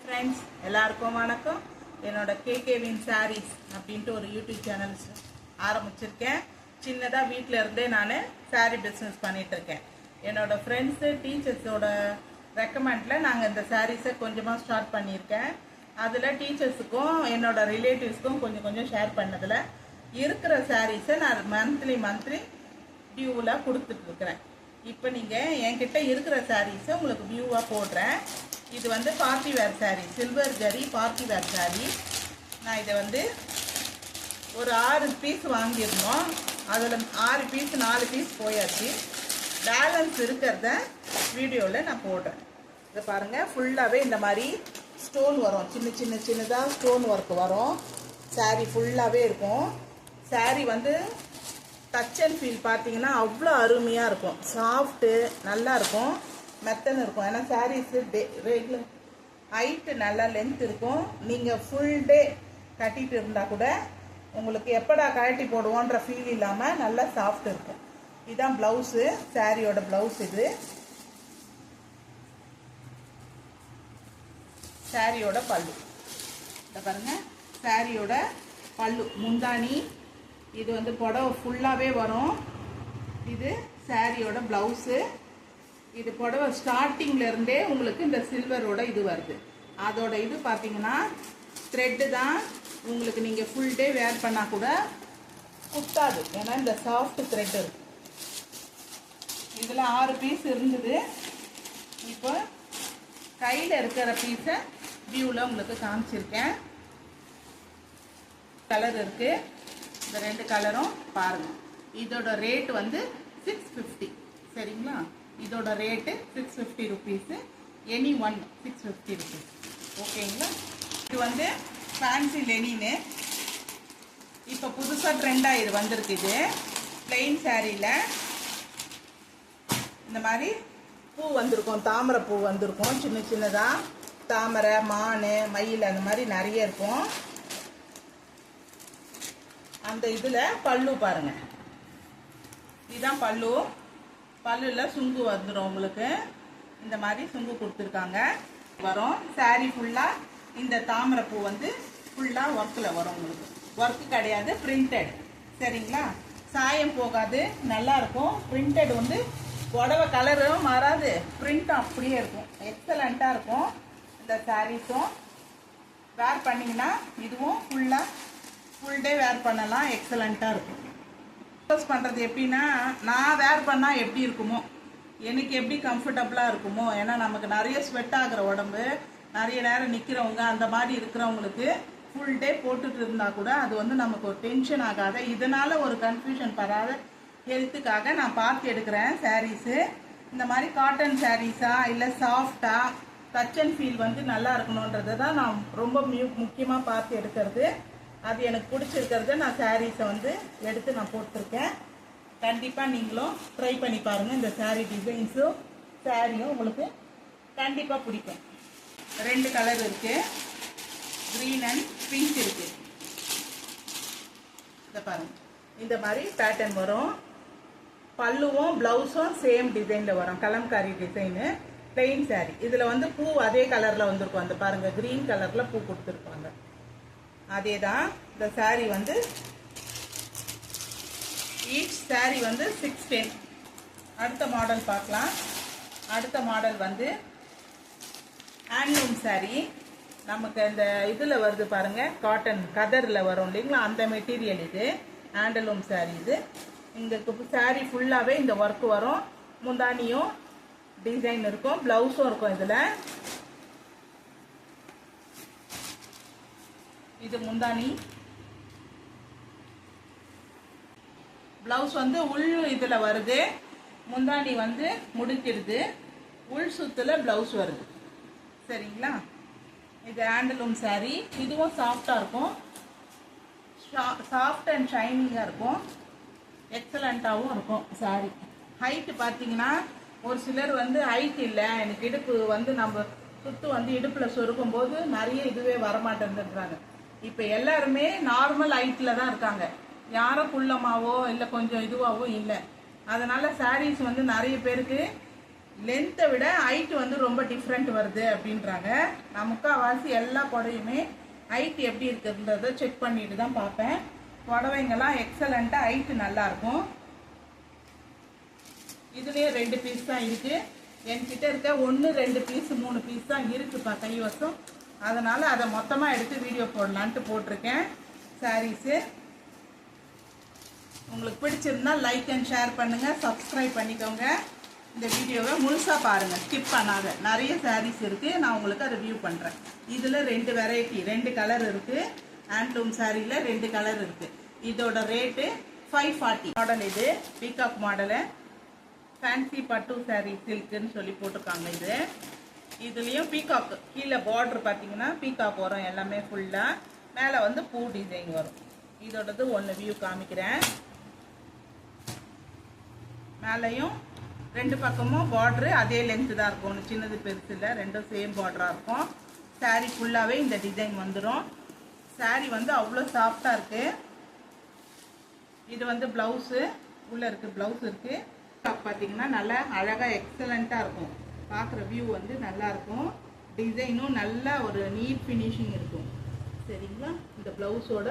Friends எல்லாருக்கும் வணக்கம். என்னோட கேகேவின் சாரீஸ் அப்படின்ட்டு ஒரு யூடியூப் சேனல் ஆரம்பிச்சிருக்கேன். சின்னதாக வீட்டில் இருந்தே நான் சாரீ பிஸ்னஸ் பண்ணிட்டு இருக்கேன். என்னோட ஃப்ரெண்ட்ஸு டீச்சர்ஸோட ரெக்கமெண்டில் நாங்கள் இந்த சாரீஸை கொஞ்சமாக ஸ்டார்ட் பண்ணியிருக்கேன். அதில் டீச்சர்ஸுக்கும் என்னோட ரிலேட்டிவ்ஸ்க்கும் கொஞ்சம் கொஞ்சம் ஷேர் பண்ணதில் இருக்கிற சாரீஸை நான் மந்த்லி மந்த்லி டியூவில் கொடுத்துட்ருக்குறேன் இப்போ நீங்கள் என்கிட்ட இருக்கிற சாரீஸை உங்களுக்கு வியூவாக போடுறேன். இது வந்து party wear saree silver zari party wear saree. நான் இதை வந்து ஒரு ஆறு பீஸ் வாங்கியிருந்தோம். அதில் ஆறு பீஸ் நாலு பீஸ் போயாச்சு. பேலன்ஸ் இருக்கிறத வீடியோவில் நான் போடுறேன். இதை பாருங்கள் ஃபுல்லாகவே இந்த மாதிரி ஸ்டோன் வரும். சின்ன சின்ன சின்னதாக ஸ்டோன் ஒர்க் வரும். saree ஃபுல்லாகவே இருக்கும். saree வந்து டச் அண்ட் ஃபீல் பார்த்தீங்கன்னா அவ்வளோ அருமையாக இருக்கும். சாஃப்ட்டு நல்லாயிருக்கும் மெத்தன் இருக்கும். ஏன்னா சாரீஸு டே ரெகுலர் ஹைட்டு நல்லா லென்த் இருக்கும். நீங்கள் ஃபுல் டே கட்டிகிட்டு இருந்தால் கூட உங்களுக்கு எப்படா கழட்டி போடுவோன்ற ஃபீல் இல்லாமல் நல்லா சாஃப்ட் இருக்கும். இதுதான் ப்ளவுஸு சாரியோட ப்ளவுஸ் இது. சாரியோட பல்லு. இதை பாருங்கள் சாரியோட பல்லு. முந்தானி இது வந்து புடவை ஃபுல்லாகவே வரும். இது சாரியோட ப்ளவுஸு இது புடவை ஸ்டார்டிங்லேருந்தே உங்களுக்கு இந்த சில்வரோட இது வருது. அதோட இது பார்த்தீங்கன்னா த்ரெட்டு தான் உங்களுக்கு நீங்கள் ஃபுல் டே வேர் பண்ணால் கூட குத்தாது ஏன்னா இந்த சாஃப்ட் த்ரெட் இருக்கு இதில் ஆறு பீஸ் இருந்தது. இப்போ கையில் இருக்கிற பீஸை வியூவில் உங்களுக்கு காமிச்சிருக்கேன். கலர் இருக்குது இந்த ரெண்டு கலரும் பாருங்க. இதோட ரேட் வந்து சிக்ஸ் ஃபிஃப்டி சரிங்களா? இதோட rate six fifty rupees any one six fifty rupees ஓகேங்களா? இது வந்து ஃபேன்சி லெனின்னு இப்போ புதுசாக ட்ரெண்டாக இது வந்திருக்கு இது. பிளெயின் சாரியில் இந்த மாதிரி பூ வந்திருக்கும் தாமரை பூ வந்திருக்கும். சின்ன சின்னதாக தாமரை மான் மயில் அந்த மாதிரி நிறைய இருக்கும். அந்த இதில் பல்லு பாருங்க. இதுதான் பல்லு. பல்லுல சுங்கு வந்துடும் உங்களுக்கு. இந்த மாதிரி சுங்கு கொடுத்துருக்காங்க. வரும். saree ஃபுல்லாக இந்த தாமரை பூ வந்து ஃபுல்லாக ஒர்க்கில் வரும் உங்களுக்கு. ஒர்க்கு கிடையாது பிரிண்டட் சரிங்களா? சாயம் போகாது நல்லா இருக்கும். பிரிண்டட் வந்து புடவை கலரும் மாறாது. பிரிண்ட்டும் அப்படியே இருக்கும். எக்ஸலண்ட்டாக இருக்கும். இந்த சாரீஸும் வேர் பண்ணிங்கன்னா இதுவும் ஃபுல்லாக ஃபுல் டே வேர் பண்ணலாம் எக்ஸலண்ட்டாக இருக்கும். யூஸ் பண்ணுறது எப்படின்னா நான் வேர் பண்ணால் எப்படி இருக்குமோ எனக்கு எப்படி கம்ஃபர்டபுளாக இருக்குமோ ஏன்னா நமக்கு நிறைய ஸ்வெட் ஆகிற உடம்பு நிறைய நேரம் நிற்கிறவங்க அந்த மாதிரி இருக்கிறவங்களுக்கு ஃபுல் டே போட்டுட்டு இருந்தால் கூட அது வந்து நமக்கு ஒரு டென்ஷன் ஆகாத இதனால் ஒரு கன்ஃபியூஷன் வராத ஹெல்த்துக்காக நான் பார்த்து எடுக்கிறேன் சாரீஸு இந்த மாதிரி காட்டன் சாரீஸா இல்லை சாஃப்டா டச் அண்ட் ஃபீல் வந்து நல்லா இருக்கணுன்றதை தான் நான் ரொம்ப முக்கியமாக பார்த்து எடுக்கிறது. அது எனக்கு பிடிச்சிருக்கிறத நான் சாரீஸை வந்து எடுத்து நான் போட்டிருக்கேன். கண்டிப்பாக நீங்களும் ட்ரை பண்ணி பாருங்கள் இந்த சாரீ டிசைன்ஸும் சாரியும் உங்களுக்கு கண்டிப்பாக பிடிக்கும். ரெண்டு கலர் இருக்குது க்ரீன் அண்ட் பிங்க் இருக்குது இதை பாருங்கள் இந்த மாதிரி பேட்டர்ன் வரும். பல்லுவும் ப்ளவுஸும் சேம் டிசைனில் வரும். Kalamkari design plain saree. இதில் வந்து பூ அதே கலரில் வந்திருக்கும். அந்த பாருங்கள் க்ரீன் கலரில் பூ கொடுத்துருப்பாங்க. அதே தான் இந்த saree வந்து ஈச் saree வந்து சிக்ஸ் டென் அடுத்த மாடல் பார்க்கலாம். அடுத்த மாடல் வந்து ஹேண்ட்லூம் saree. நமக்கு இந்த இதில் வருது பாருங்கள் காட்டன் கதரில் வரும் இல்லைங்களா? அந்த மெட்டீரியல் இது. ஆண்டலூம் saree இது. இங்கே saree ஃபுல்லாகவே இந்த ஒர்க் வரும். முந்தானியும் டிசைன் இருக்கும் ப்ளவுஸும் இருக்கும் இதில். இது முந்தானி ப்ளவுஸ் வந்து உள் இதில் வருது. முந்தானி வந்து முடிக்கிடுது உள் சுத்தில் ப்ளவுஸ் வருது. சரிங்களா? இது ஹேண்டலூம் saree. இதுவும் சாஃப்டாக இருக்கும். சாஃப்ட் அண்ட் ஷைனிங்காக இருக்கும். எக்ஸலண்ட்டாகவும் இருக்கும் saree. ஹைட்டு பார்த்தீங்கன்னா ஒரு சிலர் வந்து ஹைட் இல்லை. எனக்கு இடுப்பு வந்து நம்ம சுத்து வந்து இடுப்பில் சொருக்கும் போது நிறைய இதுவே வரமாட்டேன்றாங்க இப்போ எல்லாருமே நார்மல் ஹைட்டில் தான் இருக்காங்க. யாரும் குள்ளமாவோ இல்லை கொஞ்சம் இதுவாகவோ இல்லை. அதனால் சாரீஸ் வந்து நிறைய பேருக்கு லென்த்தை விட ஹைட் வந்து ரொம்ப டிஃப்ரெண்ட் வருது அப்படின்றாங்க. நான் முக்கால்வாசி எல்லா புடவையுமே ஹைட் எப்படி இருக்குன்றத செக் பண்ணிட்டு தான் பார்ப்பேன். புடவைங்கெல்லாம் எக்ஸலண்ட்டாக ஹைட்டு நல்லாயிருக்கும் இதுலேயும் ரெண்டு பீஸ் தான் இருக்குது என்கிட்ட இருக்க ஒன்று ரெண்டு பீஸ் மூணு பீஸ் தான் இருக்குப்பா கைவசம் அதனால் அதை மொத்தமாக எடுத்து வீடியோ போடலான்ட்டு போட்டிருக்கேன். சாரீஸு உங்களுக்கு பிடிச்சிருந்தால் லைக் அண்ட் ஷேர் பண்ணுங்கள் சப்ஸ்கிரைப் பண்ணிக்கோங்க. இந்த வீடியோவை முழுசாக பாருங்கள் ஸ்கிப் பண்ணாத. நிறைய சாரீஸ் இருக்குது நான் உங்களுக்கு அதை வியூ பண்ணுறேன் இதில் ரெண்டு வெரைட்டி ரெண்டு கலர் இருக்குது ஹேண்ட்லூம் சாரியில் ரெண்டு கலர் இருக்குது இதோட ரேட்டு ஃபைவ் ஃபார்ட்டி மாடல் இது பீகாக் மாடலு ஃபேன்சி பட்டு சாரீ சில்க்குன்னு சொல்லி போட்டிருக்காங்க இது. இதுலேயும் பீகாக் கீழே பார்டர் பார்த்தீங்கன்னா பீகாக் வரும் எல்லாமே ஃபுல்லாக மேலே வந்து பூ டிசைன் வரும். இதோடது ஒன்று வியூ காமிக்கிறேன். மேலேயும் ரெண்டு பக்கமும் பார்ட்ரு அதே லென்த்து தான் இருக்கும். ஒன்று சின்னது பெருசு இல்லை ரெண்டும் சேம் பார்டராக இருக்கும். Saree ஃபுல்லாகவே இந்த டிசைன் வந்துடும் saree வந்து அவ்வளோ சாஃப்டாக இருக்குது இது வந்து ப்ளவுஸு உள்ளே இருக்குது ப்ளவுஸ் இருக்குது பார்த்தீங்கன்னா நல்லா அழகாக எக்ஸலண்ட்டாக இருக்கும். பார்க்குற வியூ வந்து நல்லாயிருக்கும். டிசைனும் நல்ல ஒரு நீட் ஃபினிஷிங் இருக்கும். சரிங்களா? இந்த ப்ளவுஸோட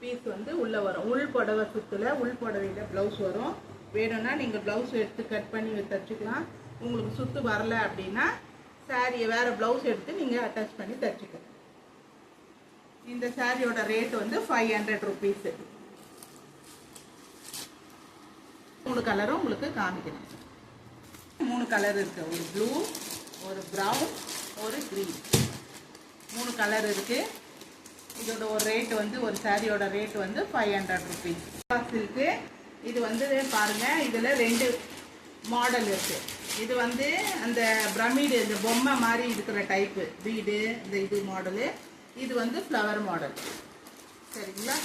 பீஸ் வந்து உள்ளே வரும். உள் புடவை சுத்தில் உள் புடவையில் ப்ளவுஸ் வரும். வேணும்னா நீங்கள் ப்ளவுஸ் எடுத்து கட் பண்ணி தச்சுக்கலாம். உங்களுக்கு சுத்து வரல அப்படின்னா சாரியை வேறு ப்ளவுஸ் எடுத்து நீங்கள் அட்டாச் பண்ணி தச்சுக்கலாம். இந்த சாரியோட ரேட் வந்து ஃபைவ் ஹண்ட்ரட் ருபீஸு மூணு கலரும் உங்களுக்கு காமிக்கிறேன். மூணு கலர் இருக்குது ஒரு ப்ளூ ஒரு ப்ரௌன் ஒரு க்ரீன் மூணு கலர் இருக்குது இதோட ஒரு ரேட் வந்து ஒரு சாரியோட ரேட் வந்து ஃபைவ் ஹண்ட்ரட் ருபீஸ் இருக்குது இது வந்து பாருங்க இதில் ரெண்டு மாடல் இருக்குது இது வந்து அந்த பிரமிடு இந்த பொம்மை மாதிரி இருக்கிற டைப்பு வீடு இந்த இது மாடலு இது வந்து ஃப்ளவர் மாடல் சரிங்களா?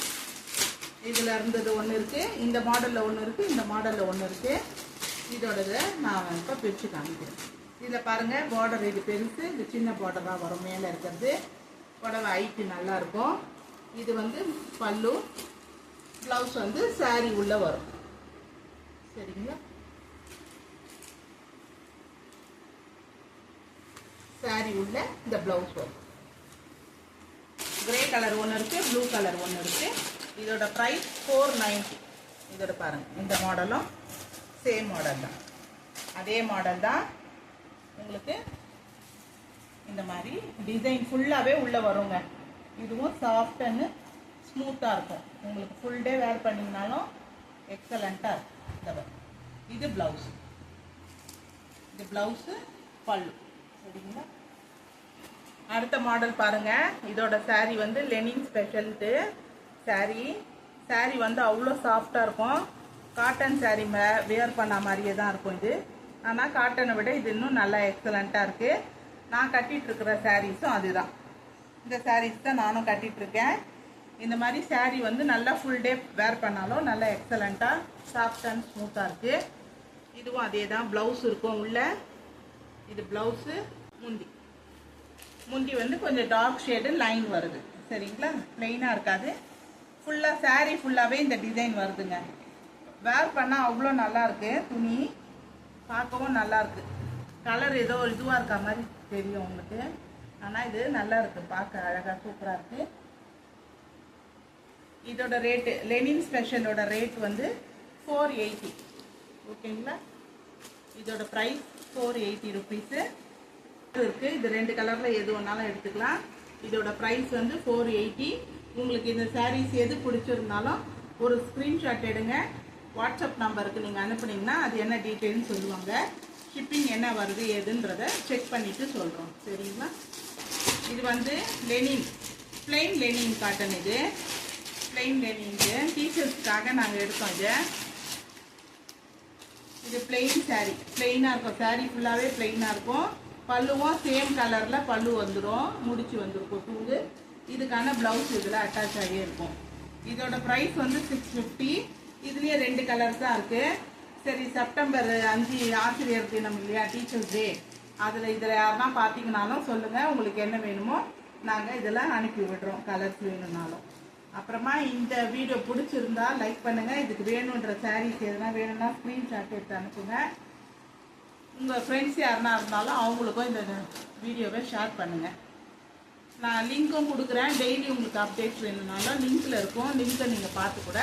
இதில் இருந்தது ஒன்று இருக்குது இந்த மாடலில் ஒன்று இருக்குது இந்த மாடலில் ஒன்று இருக்குது இதோடது நான் இப்போ பிரித்து காமிக்கிறேன். இதில் பாருங்கள் பார்டர் இது பெருசு இது சின்ன பார்டராக வரும். மேலே இருக்கிறது புடவை ஹைட்டு நல்லா இருக்கும். இது வந்து பல்லு ப்ளவுஸ் வந்து சாரி உள்ளே வரும். சரிங்களா? சாரி உள்ள இந்த ப்ளவுஸ் வரும். கிரே கலர் ஒன்று இருக்குது ப்ளூ கலர் ஒன்று இருக்குது இதோட ப்ரைஸ் ஃபோர் நைன்ட்டி இதோட பாருங்கள் இந்த மாடலும் சேம் மாடல் தான். அதே மாடல் தான் உங்களுக்கு இந்த மாதிரி டிசைன் ஃபுல்லாகவே உள்ளே வருங்க. இதுவும் சாஃப்ட் அண்டு ஸ்மூத்தாக இருக்கும். உங்களுக்கு ஃபுல் டே வேர் பண்ணிங்கனாலும் எக்ஸலண்ட்டாக இருக்கும். இந்த இது ப்ளவுஸ் இது ப்ளவுஸு பல்லு. சரிங்களா? அடுத்த மாடல் பாருங்க. இதோட சாரீ வந்து லெனின் ஸ்பெஷல்ட்டு சாரீ சாரீ வந்து அவ்வளோ சாஃப்டாக இருக்கும். காட்டன் சாரீ மே வியர் பண்ண மாதிரியே தான் இருக்கும் இது. ஆனால் காட்டனை விட இது இன்னும் நல்லா எக்ஸலண்ட்டாக இருக்குது நான் கட்டிகிட்ருக்கிற சாரீஸும் அதுதான். இந்த சாரீஸ் தான் நானும் கட்டிகிட்ருக்கேன் இருக்கேன் இந்த மாதிரி சாரீ வந்து நல்லா ஃபுல் டே வேர் பண்ணாலும் நல்லா எக்ஸலண்ட்டாக சாஃப்ட் அண்ட் ஸ்மூத்தாக இருக்குது இதுவும் அதே தான். ப்ளவுஸ் இருக்கும் உள்ள. இது ப்ளவுஸு முந்தி. முந்தி வந்து கொஞ்சம் டார்க் ஷேடு லைன் வருது. சரிங்களா? ப்ளெயினாக இருக்காது. ஃபுல்லாக சாரீ ஃபுல்லாகவே இந்த டிசைன் வருதுங்க. வேர் பண்ணால் அவ்வளோ நல்லாயிருக்கு. துணி பார்க்கவும் நல்லாயிருக்கு. கலர் ஏதோ இதுவாக இருக்க மாதிரி தெரியும் உங்களுக்கு. ஆனால் இது நல்லா இருக்குது பார்க்க அழகாக சூப்பராக இருக்குது இதோட ரேட்டு லெனின் ஸ்பெஷலோட ரேட் வந்து ஃபோர் எயிட்டி ஓகேங்களா? இதோட ப்ரைஸ் ஃபோர் எயிட்டி ருபீஸு இருக்குது இது ரெண்டு கலரில் எது வேணாலும் எடுத்துக்கலாம். இதோட ப்ரைஸ் வந்து ஃபோர் எயிட்டி உங்களுக்கு இந்த சாரீஸ் எது பிடிச்சிருந்தாலும் ஒரு ஸ்க்ரீன்ஷாட் எடுங்க. வாட்ஸ்அப் நம்பருக்கு நீங்கள் அனுப்புனீங்கன்னா அது என்ன டீட்டெயில்னு சொல்லுவாங்க. ஷிப்பிங் என்ன வருது எதுன்றத செக் பண்ணிவிட்டு சொல்கிறோம் சரிங்களா? இது வந்து லெனின் பிளெயின் லெனின் காட்டன் இது. பிளெயின் லெனின்க்கு டீச்சர்ஸ்க்காக நாங்கள் எடுத்தோம் இதை. இது பிளெயின் saree. பிளெயினாக இருக்கும். Saree ஃபுல்லாகவே பிளெயினாக இருக்கும். பல்லுவும் சேம் கலரில் பல்லு வந்துடும் முடிச்சு வந்துருக்கும். தூங்கு. இதுக்கான ப்ளவுஸ் இதில் அட்டாச் ஆகியே இருக்கும். இதோட ப்ரைஸ் வந்து சிக்ஸ் ஃபிஃப்டி இதுலேயே ரெண்டு கலர்ஸ் தான் இருக்குது சரி செப்டம்பர் அஞ்சு ஆசிரியர் தினம் இல்லையா டீச்சர்ஸ் டே அதில் இதில் யாருன்னா பார்த்தீங்கனாலும் சொல்லுங்கள் உங்களுக்கு என்ன வேணுமோ நாங்கள் இதில் அனுப்பி விடுறோம் கலர்ஸ் வேணும்னாலும். அப்புறமா இந்த வீடியோ பிடிச்சிருந்தா லைக் பண்ணுங்கள் இதுக்கு வேணுன்ற சாரீஸ் எதுனா வேணும்னா ஸ்க்ரீன்ஷாட் எடுத்து அனுப்புங்க. உங்கள் ஃப்ரெண்ட்ஸ் யாருனா இருந்தாலும் அவங்களுக்கும் இந்த வீடியோவை ஷேர் பண்ணுங்கள் நான் லிங்க்கும் கொடுக்குறேன். டெய்லி உங்களுக்கு அப்டேட்ஸ் வேணும்னாலும் லிங்க்கில் இருக்கும். லிங்க்கை நீங்கள் பார்த்து கூட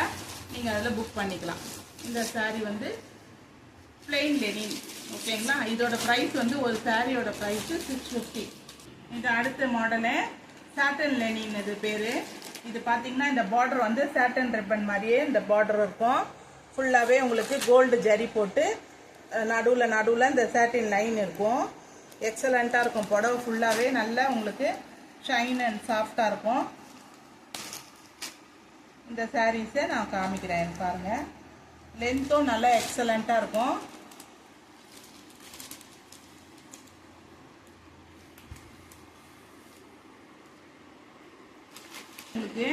நீங்கள் அதில் புக் பண்ணிக்கலாம். இந்த சாரீ வந்து பிளெயின் லெனின் ஓகேங்களா இதோட ப்ரைஸ் வந்து ஒரு சாரியோட ப்ரைஸு சிக்ஸ் ஃபிஃப்டி இது அடுத்த மாடலு சாட்டன் லெனின் இது பேர். இது பார்த்தீங்கன்னா இந்த பார்டர் வந்து சாட்டன் ரிப்பன் மாதிரியே இந்த பார்டர் இருக்கும். ஃபுல்லாகவே உங்களுக்கு கோல்டு ஜரி போட்டு நடுவில் நடுவில் இந்த சாட்டின் லைன் இருக்கும். எக்ஸலண்ட்டாக இருக்கும் புடவை. ஃபுல்லாகவே நல்லா உங்களுக்கு ஷைன் அண்ட் சாஃப்டாக இருக்கும். இந்த சாரீஸை நான் காமிக்கிறேன் பாருங்கள் லென்த்தும் நல்லா எக்ஸலண்ட்டாக இருக்கும். உங்களுக்கு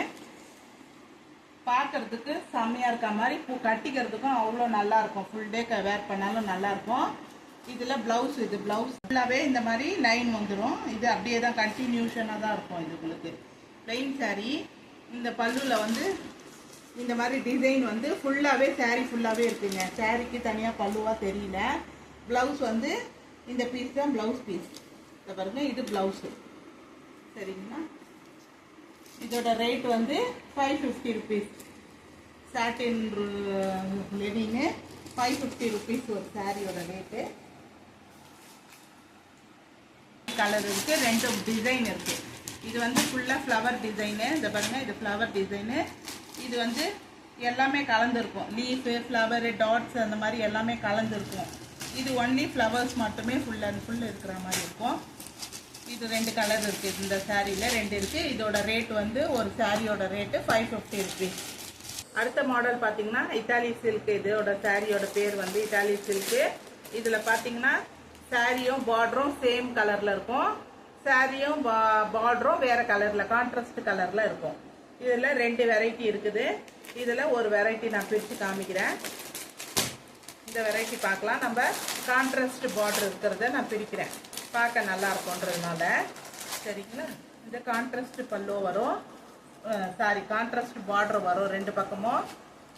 பார்க்கறதுக்கு செம்மையாக இருக்க மாதிரி பூ கட்டிக்கிறதுக்கும் அவ்வளோ நல்லாயிருக்கும் ஃபுல் டே வேர் பண்ணாலும் நல்லாயிருக்கும் இதில் ப்ளவுஸ் இது ப்ளவுஸ் ஃபுல்லாகவே இந்த மாதிரி லைன் வந்துடும் இது அப்படியே தான் கண்டினியூஷனாக தான் இருக்கும் இது உங்களுக்கு. பிளெயின் சாரீ இந்த பல்லுவில் வந்து இந்த மாதிரி டிசைன் வந்து ஃபுல்லாகவே சேரீ ஃபுல்லாகவே இருக்குங்க. சாரீக்கு தனியாக பல்லுவாக தெரியல. ப்ளவுஸ் வந்து இந்த பீஸ் தான் ப்ளவுஸ் பீஸ் இதை பாருங்க இது ப்ளவுஸு சரிங்களா? இதோட ரேட் வந்து ஃபைவ் ஃபிஃப்டி ருபீஸ் சாட்டின் லெனின்னு ஃபைவ் ஃபிஃப்டி ருபீஸ் ஒரு சாரியோட ரேட்டு கலர் இருக்குது ரெண்டு டிசைன் இருக்குது இது வந்து ஃபுல்லாக ஃப்ளவர் டிசைனு இந்த பாருங்கள் இது ஃப்ளவர் டிசைனு இது வந்து எல்லாமே கலந்துருக்கும். லீஃபு ஃப்ளவரு டாட்ஸ் அந்த மாதிரி எல்லாமே கலந்துருக்கும். இது ஒன்லி ஃப்ளவர்ஸ் மட்டுமே ஃபுல் அண்ட் ஃபுல் இருக்கிற மாதிரி இருக்கும். இது ரெண்டு கலர் இருக்குது இந்த சாரியில் ரெண்டு இருக்குது இதோட ரேட் வந்து ஒரு சாரியோட ரேட்டு ஃபைவ் ஃபிஃப்டி ருபீஸ் அடுத்த மாடல் பார்த்தீங்கன்னா இட்டாலி சில்க் இதோட சாரியோட பேர் வந்து இட்டாலி சில்க்கு இதில் பார்த்தீங்கன்னா சாரியும் பார்டரும் சேம் கலரில் இருக்கும். சாரியும் பார்டரும் வேறு கலரில் கான்ட்ராஸ்ட் கலரில் இருக்கும். இதில் ரெண்டு வெரைட்டி இருக்குது. இதில் ஒரு வெரைட்டி நான் பிரித்து காமிக்கிறேன். இந்த வெரைட்டி பார்க்கலாம். நம்ம கான்ட்ராஸ்ட் பார்டர் இருக்கிறத நான் பிரிக்கிறேன். பார்க்க நல்லா இருக்கும்ன்றதுனால. சரிங்களா? இந்த கான்ட்ராஸ்ட் பல்லோ வரும். சாரி கான்ட்ராஸ்ட் பார்டர் வரும் ரெண்டு பக்கமும்.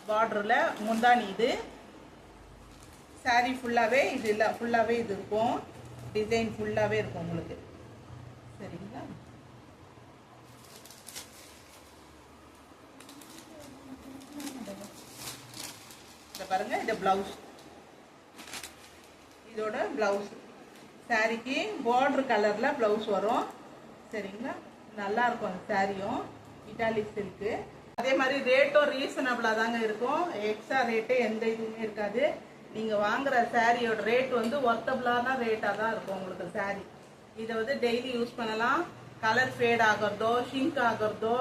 பார்டரில் முந்தானி இது. சாரி ஃபுல்லாகவே இது இல்லை ஃபுல்லாகவே இது இருக்கும். டிசைன் ஃபுல்லாகவே இருக்கும் உங்களுக்கு சரிங்களா இந்த பாருங்க இது பிளவுஸ் இதோட பிளவுஸ் சாரிக்கு பார்டர் கலரில் ப்ளவுஸ் வரும். சரிங்களா? நல்லா இருக்கும் அந்த சாரியும் இட்டாலி சில்க்கு அதே மாதிரி ரேட்டும் ரீசனபிளாக தாங்க இருக்கும். எக்ஸ்ட்ரா ரேட்டு எந்த இதுவுமே இருக்காது. நீங்கள் வாங்குற சாரியோட ரேட் வந்து ஒர்த்தபிளான ரேட்டாக தான் இருக்கும் உங்களுக்கு சாரி இதை வந்து டெய்லி யூஸ் பண்ணலாம். கலர் ஃபேட் ஆகிறதோ ஷிங்க் ஆகிறதோ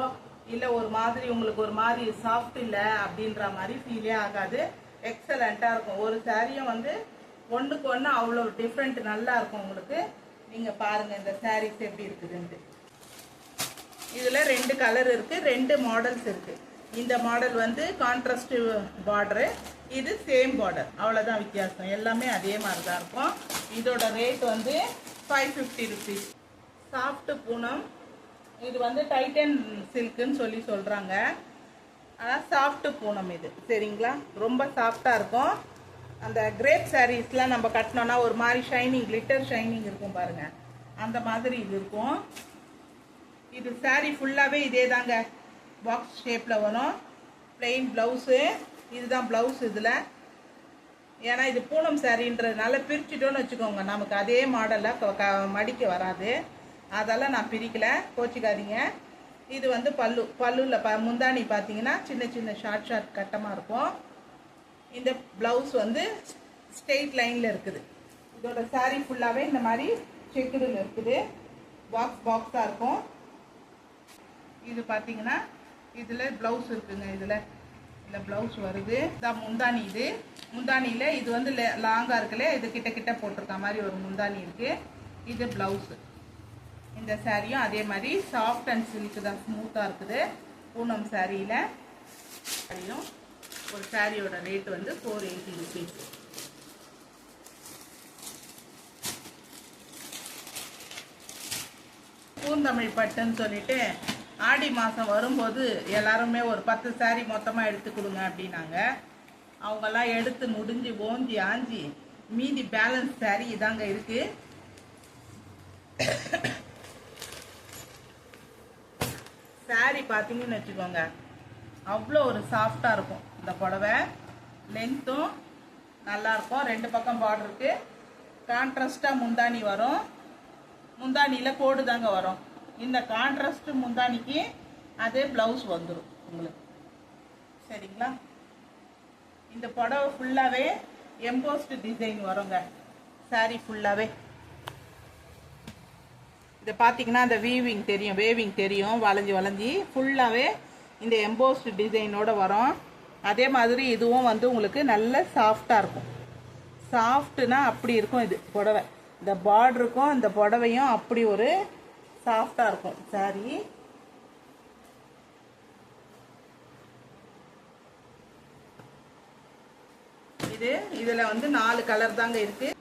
இல்லை ஒரு மாதிரி உங்களுக்கு ஒரு மாதிரி சாஃப்ட் இல்லை அப்படின்ற மாதிரி ஃபீலே ஆகாது. எக்ஸலண்ட்டாக இருக்கும். ஒரு சாரியும் வந்து ஒன்றுக்கு ஒன்று அவ்வளோ டிஃப்ரெண்ட் நல்லா இருக்கும் உங்களுக்கு. நீங்கள் பாருங்கள் இந்த சாரீஸ் எப்படி இருக்குதுன்ட்டு. இதில் ரெண்டு கலர் இருக்குது ரெண்டு மாடல்ஸ் இருக்குது இந்த மாடல் வந்து கான்ட்ராஸ்ட் பார்டரு இது சேம் பார்டர் அவ்வளோதான் வித்தியாசம். எல்லாமே அதே மாதிரி தான் இருக்கும். இதோட ரேட் வந்து five fifty rupees soft Poonam இது வந்து டைட்டன் சில்க்குன்னு சொல்லி சொல்கிறாங்க ஆனால் சாஃப்ட் பூனம் இது. சரிங்களா? ரொம்ப சாஃப்டாக இருக்கும். அந்த கிரேப் சாரீஸ்லாம் நம்ம கட்டினோன்னா ஒரு மாதிரி ஷைனிங் glitter ஷைனிங் இருக்கும் பாருங்க. அந்த மாதிரி இது இருக்கும். இது சாரீ ஃபுல்லாகவே இதே தாங்க. பாக்ஸ் ஷேப்பில் வரும். Plain ப்ளவுஸு இதுதான் ப்ளவுஸ் இதில். ஏன்னா இது பூனம் சாரின்றதுனால பிரிச்சுட்டோன்னு வச்சுக்கோங்க. நமக்கு அதே மாடலில் மடிக்க வராது. அதெல்லாம் நான் பிரிக்கலை. கோச்சிக்காதீங்க. இது வந்து பல்லு பல்லுவில் ப முந்தானி பார்த்தீங்கன்னா சின்ன சின்ன ஷார்ட் ஷார்ட் கட்டமாக இருக்கும். இந்த ப்ளவுஸ் வந்து ஸ்ட்ரெயிட் லைனில் இருக்குது. இதோட சாரீ ஃபுல்லாகவே இந்த மாதிரி செக்குடில் இருக்குது. பாக்ஸ் பாக்ஸாக இருக்கும். இது பார்த்தீங்கன்னா இதில் ப்ளவுஸ் இருக்குங்க இதில். இதில் ப்ளவுஸ் வருது. இதான் முந்தானி இது. முந்தானியில் இது வந்து லாங்காக இருக்குல்ல இது கிட்ட கிட்ட போட்டிருக்க மாதிரி ஒரு முந்தானி இருக்குது இது ப்ளவுஸு இந்த சாரியும் அதே மாதிரி சாஃப்ட் அண்ட் சில்க்கு தான். ஸ்மூத்தாக இருக்குது. பூனம் சாரியில் சாரியும் ஒரு சாரியோட ரேட் வந்து ஃபோர் எயிட்டி ருபீஸ் பூந்தமிழ் பட்டுன்னு சொல்லிட்டு ஆடி மாதம் வரும்போது எல்லாருமே ஒரு பத்து சாரி மொத்தமாக எடுத்து கொடுங்க அப்படின்னாங்க. அவங்கெல்லாம் எடுத்து முடிஞ்சு ஓஞ்சி ஆஞ்சி மீதி பேலன்ஸ் சாரி இதாங்க இருக்கு. Saree பார்த்தீங்கன்னு வச்சுக்கோங்க. அவ்வளோ ஒரு சாஃப்டாக இருக்கும். இந்த புடவை லென்த்தும் நல்லா இருக்கும். ரெண்டு பக்கம் பார்டருக்கு கான்ட்ராஸ்டாக முந்தானி வரும். முந்தானியில் கோடு தாங்க வரும். இந்த கான்ட்ராஸ்ட் முந்தானிக்கு அதே ப்ளவுஸ் வந்துடும் உங்களுக்கு. சரிங்களா? இந்த புடவை ஃபுல்லாகவே எம்போஸ்டு டிசைன் வருங்க. saree ஃபுல்லாகவே இதை பார்த்தீங்கன்னா அந்த வீவிங் தெரியும் வேவிங் தெரியும் வளைஞ்சி வளைஞ்சி ஃபுல்லாகவே இந்த எம்போஸ்ட் டிசைனோட வரும். அதே மாதிரி இதுவும் வந்து உங்களுக்கு நல்ல சாஃப்டாக இருக்கும். சாஃப்ட்டுனா அப்படி இருக்கும் இது புடவை. இந்த பார்டருக்கும் இந்த புடவையும் அப்படி ஒரு சாஃப்டாக இருக்கும். சாரி இது இதில் வந்து நாலு கலர் தாங்க இருக்குது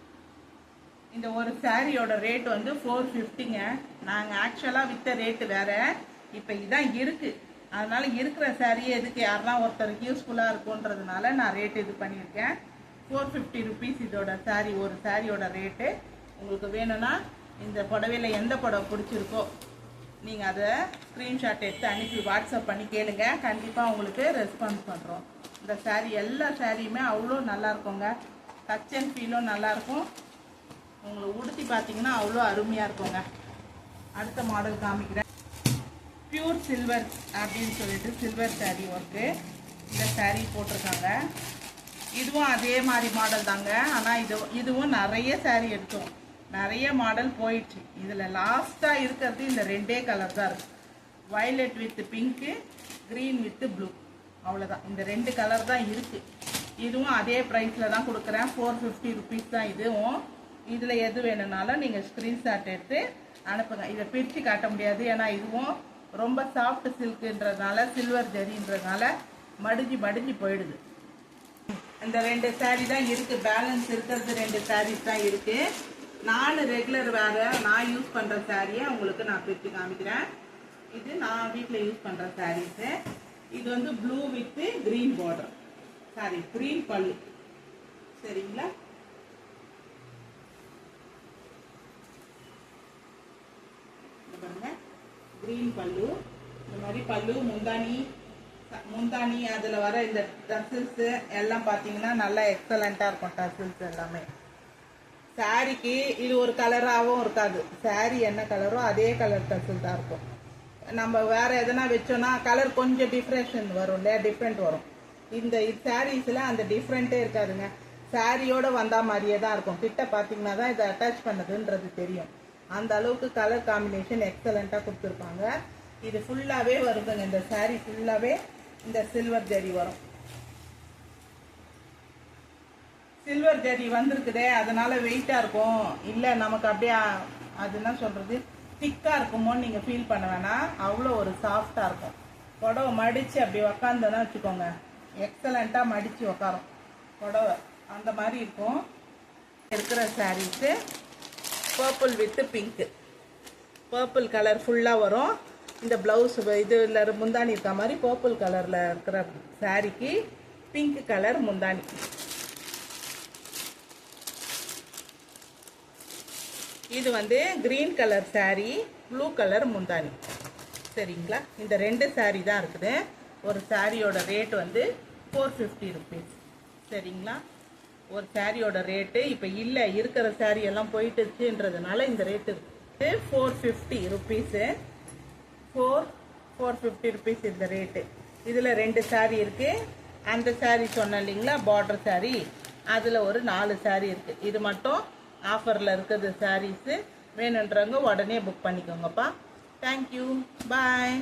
இந்த ஒரு சாரியோட ரேட் வந்து ஃபோர் ஃபிஃப்டிங்க நாங்கள் ஆக்சுவலாக விற்ற ரேட்டு வேறு. இப்போ இதான் இருக்குது அதனால் இருக்கிற சாரியே எதுக்கு? யாருன்னா ஒருத்தருக்கு யூஸ்ஃபுல்லாக இருக்குன்றதுனால நான் ரேட் இது பண்ணியிருக்கேன். ஃபோர் ஃபிஃப்டி ருபீஸ் இதோட சாரி ஒரு சாரியோட ரேட்டு உங்களுக்கு வேணும்னா இந்த புடவையில் எந்த புடவை பிடிச்சிருக்கோ நீங்கள் அதை ஸ்க்ரீன்ஷாட் எடுத்து அனுப்பி வாட்ஸ்அப் பண்ணி கேளுங்க. கண்டிப்பாக உங்களுக்கு ரெஸ்பான்ஸ் பண்ணுறோம் இந்த saree எல்லா சாரியுமே அவ்வளோ நல்லாயிருக்குங்க டச் அண்ட் ஃபீலும் நல்லாயிருக்கும் உங்களை உடுத்தி பார்த்தீங்கன்னா அவ்வளோ அருமையாக இருக்குங்க. அடுத்த மாடல் காமிக்கிறேன். பியூர் சில்வர் அப்படின்னு சொல்லிட்டு சில்வர் சாரீ ஒர்க்கு இந்த சாரீ போட்டிருக்காங்க. இதுவும் அதே மாதிரி மாடல் தாங்க. ஆனால் இது இதுவும் நிறைய சாரீ எடுத்தோம். நிறைய மாடல் போயிடுச்சு. இதில் லாஸ்ட்டாக இருக்கிறது இந்த ரெண்டே கலர் தான் இருக்கு. Violet with pink green with blue அவ்வளோதான் இந்த ரெண்டு கலர் தான் இருக்குது இதுவும் அதே ப்ரைஸில் தான் கொடுக்குறேன். ஃபோர் ஃபிஃப்டி ருபீஸ் தான் இதுவும். இதில் எது வேணும்னாலும் நீங்கள் ஸ்க்ரீன்ஷாட் எடுத்து அனுப்புங்க. இதை பிரித்து காட்ட முடியாது. ஏன்னா இதுவும் ரொம்ப சாஃப்ட் சில்க்குன்றதுனால சில்வர் ஜரின்றதுனால மடிஞ்சு மடிஞ்சு போயிடுது. இந்த ரெண்டு சாரீ தான் இருக்குது பேலன்ஸ் இருக்கிறது ரெண்டு சாரீஸ் தான் இருக்குது நாலு ரெகுலர் வேறு நான் யூஸ் பண்ணுற சாரியை உங்களுக்கு நான் பிரித்து காமிக்கிறேன். இது நான் வீட்டில் யூஸ் பண்ணுற சாரீஸு இது வந்து blue with green border sari green பல்லு. சரிங்களா? பாருங்க க்ரீன் பல்லு இந்த மாதிரி பல்லு முந்தானி முந்தானி அதில் வர இந்த டசில்ஸு எல்லாம் பார்த்தீங்கன்னா நல்லா எக்ஸலண்ட்டாக இருக்கும் டசில்ஸ் எல்லாமே. சாரிக்கு இது ஒரு கலராகவும் இருக்காது. சாரி என்ன கலரோ அதே கலர் டசில் தான் இருக்கும். நம்ம வேற எதனா வச்சோம்னா கலர் கொஞ்சம் டிஃப்ரெஷன் வரும் இல்லையா? டிஃப்ரெண்ட் வரும். இந்த சாரீஸில் அந்த டிஃப்ரெண்ட்டே இருக்காதுங்க. சாரியோட வந்தா மாதிரியே தான் இருக்கும். கிட்ட பார்த்தீங்கன்னா தான் இதை அட்டாச் பண்ணதுன்றது தெரியும். அந்த அளவுக்கு கலர் காம்பினேஷன் எக்ஸலண்ட்டாக கொடுத்துருப்பாங்க. இது ஃபுல்லாகவே வருதுங்க. இந்த சாரீ ஃபுல்லாகவே இந்த சில்வர் ஜரி வரும். சில்வர் ஜரி வந்திருக்குதே அதனால வெயிட்டாக இருக்கும். இல்லை நமக்கு அப்படியே அது என்ன சொல்கிறது திக்காக இருக்குமோன்னு நீங்கள் ஃபீல் பண்ண வேணாம் அவ்வளோ ஒரு சாஃப்டாக இருக்கும். புடவை மடித்து அப்படி உக்காந்தோன்னா வச்சுக்கோங்க. எக்ஸலண்ட்டாக மடித்து உக்காரும். புடவை அந்த மாதிரி இருக்கும். இருக்கிற sarees purple with pink purple colour ஃபுல்லாக வரும். இந்த ப்ளவுஸ் இதில் முந்தானி இருக்க மாதிரி பர்பிள் கலரில் இருக்கிற சாரிக்கு பிங்க் கலர் முந்தானி இது வந்து green colour saree blue colour முந்தானி சரிங்களா? இந்த ரெண்டு saree தான் இருக்குது. ஒரு சாரியோட ரேட் வந்து ஃபோர் ஃபிஃப்டி ருபீஸ் சரிங்களா? ஒரு சாரியோட ரேட்டு இப்போ இல்லை இருக்கிற சாரி எல்லாம் போயிட்டுச்சுன்றதுனால இந்த ரேட்டு இருக்குது four fifty rupees four four fifty rupees இந்த ரேட்டு இதில் ரெண்டு சாரி இருக்குது அந்த சாரி சொன்னேன் இல்லைங்களா பார்டர் சாரி அதில் ஒரு நாலு சாரி இருக்குது இது மட்டும் ஆஃபரில் இருக்குது சாரீஸு வேணுன்றவங்க உடனே புக் பண்ணிக்கோங்கப்பா. Thank you bye